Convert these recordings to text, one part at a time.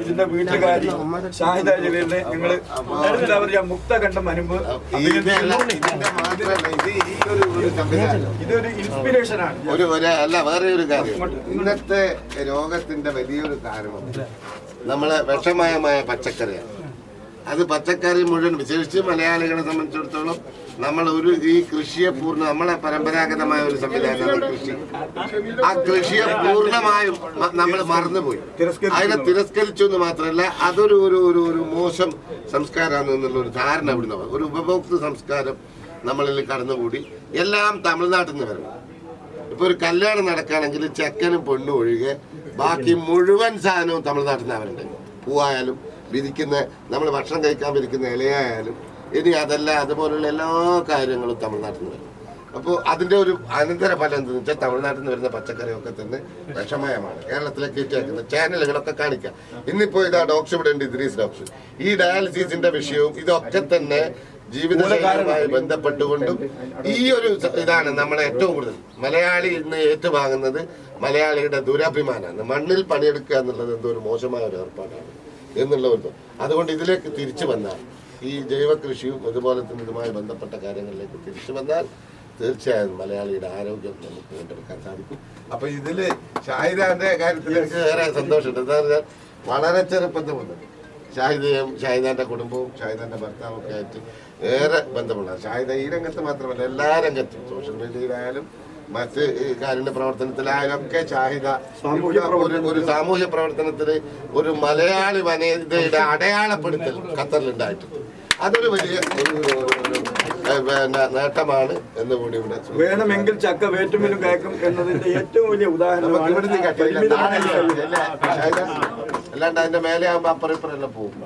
ഇതിന്റെ വീട്ടുകാരി ഷാഹിദ ജലീലിനെ ഞങ്ങൾ എല്ലാവരും ഞാൻ മുക്ത കണ്ട മുൻപ് ഇതല്ല, ഇതിന്റെ മാത്രമല്ല, ഇത് ഈ ഒരു ഒരു സംവിധാനം. ഇതൊരു ഇൻസ്പിറേഷൻ ആണ്. ഒരു ഒരു അല്ല വേറെ ഒരു കാര്യം. ഇന്നത്തെ രോഗത്തിന്റെ വലിയൊരു കാരണം നമ്മളെ വിഷമയമായ പച്ചക്കറിയാണ്. അത് പച്ചക്കറി മുഴുവൻ വിശേഷിച്ച് മലയാളികളെ സംബന്ധിച്ചിടത്തോളം നമ്മൾ ഒരു ഈ കൃഷിയെ പൂർണ നമ്മളെ പരമ്പരാഗതമായ ഒരു സംവിധാനമാണ് കൃഷി. ആ കൃഷിയെ പൂർണമായും നമ്മൾ മറന്നുപോയി. അതിനെ തിരസ്കരിച്ചു എന്ന് മാത്രമല്ല അതൊരു ഒരു ഒരു ഒരു മോശം സംസ്കാരമാണ് എന്നുള്ള ഒരു ധാരണ ഇവിടുന്ന് ഒരു ഉപഭോക്തൃ സംസ്കാരം നമ്മളിൽ കടന്നുകൂടി. എല്ലാം തമിഴ്നാട്ടിൽ നിന്ന് വരണം ഇപ്പൊ ഒരു കല്യാണം നടക്കുകയാണെങ്കിൽ ചെക്കനും പെണ്ണും ഒഴികെ ബാക്കി മുഴുവൻ സാധനവും തമിഴ്നാട്ടിൽ നിന്ന് അവരുണ്ട്. പൂവായാലും വിരിക്കുന്ന നമ്മൾ ഭക്ഷണം കഴിക്കാൻ വിരിക്കുന്ന ഇലയായാലും ഇനി അതല്ല അതുപോലുള്ള എല്ലാ കാര്യങ്ങളും തമിഴ്നാട്ടിൽ നിന്ന് വരും. അപ്പോൾ അതിന്റെ ഒരു അനന്തര ഫലം എന്താണെന്ന് വെച്ചാൽ തമിഴ്നാട്ടിൽ നിന്ന് വരുന്ന പച്ചക്കറിയൊക്കെ തന്നെ വിഷമയമാണ്. കേരളത്തിലേക്ക് ഇട്ടേക്കുന്ന ചാനലുകളൊക്കെ കാണിക്കാം. ഇന്നിപ്പോൾ ഇതാ ഡോക്സ് ഇവിടെ ഉണ്ട് ഇദ്രീസ് ഡോക്സ്. ഈ ഡയാലിസിസിന്റെ വിഷയവും ഇതൊക്കെ തന്നെ ജീവിതശൈലിയുമായി ബന്ധപ്പെട്ടുകൊണ്ടും ഈ ഒരു ഇതാണ് നമ്മളെ ഏറ്റവും കൂടുതൽ. മലയാളി ഇന്ന് ഏറ്റുവാങ്ങുന്നത് മലയാളിയുടെ ദുരഭിമാനമാണ് മണ്ണിൽ പണിയെടുക്കുക എന്നുള്ളത് എന്തോ ഒരു മോശമായ ഒരു ഏർപ്പാടാണ്. എന്നുള്ള ഒരു അതുകൊണ്ട് ഇതിലേക്ക് തിരിച്ചു വന്നാൽ ഈ ജൈവ കൃഷിയും അതുപോലെ തന്നെ ഇതുമായി ബന്ധപ്പെട്ട കാര്യങ്ങളിലേക്ക് തിരിച്ചു വന്നാൽ തീർച്ചയായും മലയാളിയുടെ ആരോഗ്യം നമുക്ക് വീണ്ടെടുക്കാൻ സാധിക്കും. അപ്പൊ ഇതിൽ ഷാഹിദാന്റെ കാര്യത്തിൽ എനിക്ക് ഏറെ സന്തോഷമുണ്ട്. എന്താ പറഞ്ഞാൽ വളരെ ചെറുപ്പത്തിൽ മുതൽ ഷാഹിദയും ഷാഹിദാന്റെ കുടുംബവും ഷാഹിദാന്റെ ഭർത്താവും ഒക്കെ ആയിട്ട് ഏറെ ബന്ധമുള്ള ഷാഹിദ ഈ രംഗത്ത് മാത്രമല്ല എല്ലാ രംഗത്തും സോഷ്യൽ മീഡിയയിലായാലും മറ്റ് കാരുണ്യ പ്രവർത്തനത്തിലായാലും ചാഹിത ഒരു ഒരു സാമൂഹ്യ പ്രവർത്തനത്തിന് ഒരു മലയാളി വനിതയുടെ അടയാളപ്പെടുത്തൽ ഖത്തറിലുണ്ടായിട്ടുണ്ട്. അതൊരു വലിയ പിന്നെ നേട്ടമാണ് എന്ന് കൂടി ഇവിടെ വേണമെങ്കിൽ ചക്ക വേറ്റുമിലും കേൾക്കും എന്നതിന്റെ ഏറ്റവും വലിയ ഉദാഹരണം അല്ലാണ്ട് അതിന്റെ മേലെ ആകുമ്പോ അപ്പുറം ഇപ്പുറം എല്ലാം പോകും.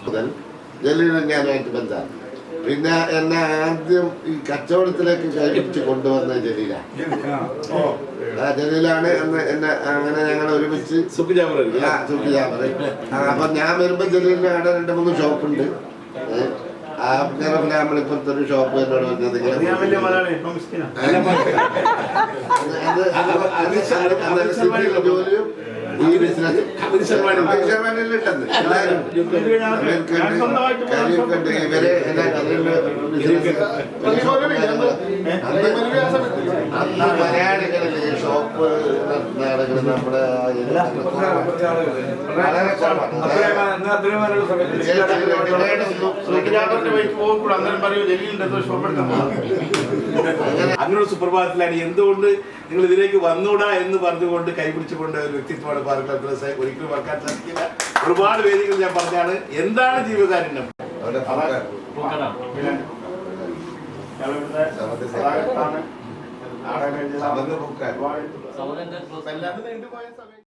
മുതൽ ഞാനുമായിട്ട് ബന്ധമാണ് പിന്നെ എന്നെ ആദ്യം ഈ കച്ചവടത്തിലേക്ക് കൈപിടിച്ച് കൊണ്ടുവന്ന ജലീല. ആ ജലീലാണ് എന്നെ എന്നെ അങ്ങനെ ഞങ്ങൾ ഒരുമിച്ച് സുഖിജാമറ സുഖിജാമറ അപ്പൊ ഞാൻ വരുമ്പോ ജലീലിന് അവിടെ രണ്ട് മൂന്ന് ഷോപ്പുണ്ട്. ഏ, ആ പിന്നെ നമ്മളിപ്പുറത്തെ ഒരു ഷോപ്പ് എന്നോട് പറഞ്ഞത് ജോലിയും ഈ ബിസിനസ് ഇട്ടത്. എല്ലാവരും. ഇവരെ എല്ലാ കഥകളിലും മലയാളികളിൽ ഷോപ്പ് നമ്മുടെ വളരെ അങ്ങനെയുള്ള സുപ്രഭാതത്തിലാണ് എന്തുകൊണ്ട് നിങ്ങൾ ഇതിലേക്ക് വന്നൂടാ എന്ന് പറഞ്ഞുകൊണ്ട് കൈപിടിച്ചുകൊണ്ട് ഒരു വ്യക്തിത്വമാണ് പാർക്കൽ ദിവസം ഒരിക്കലും മറക്കാൻ സാധിക്കില്ല. ഒരുപാട് വേദികൾ ഞാൻ പറഞ്ഞാണ്. എന്താണ് ജീവകാരുണ്യം? സമന്ത് പൂക്കാൻ. എല്ലാവരും നീണ്ടുപോയ സമയം.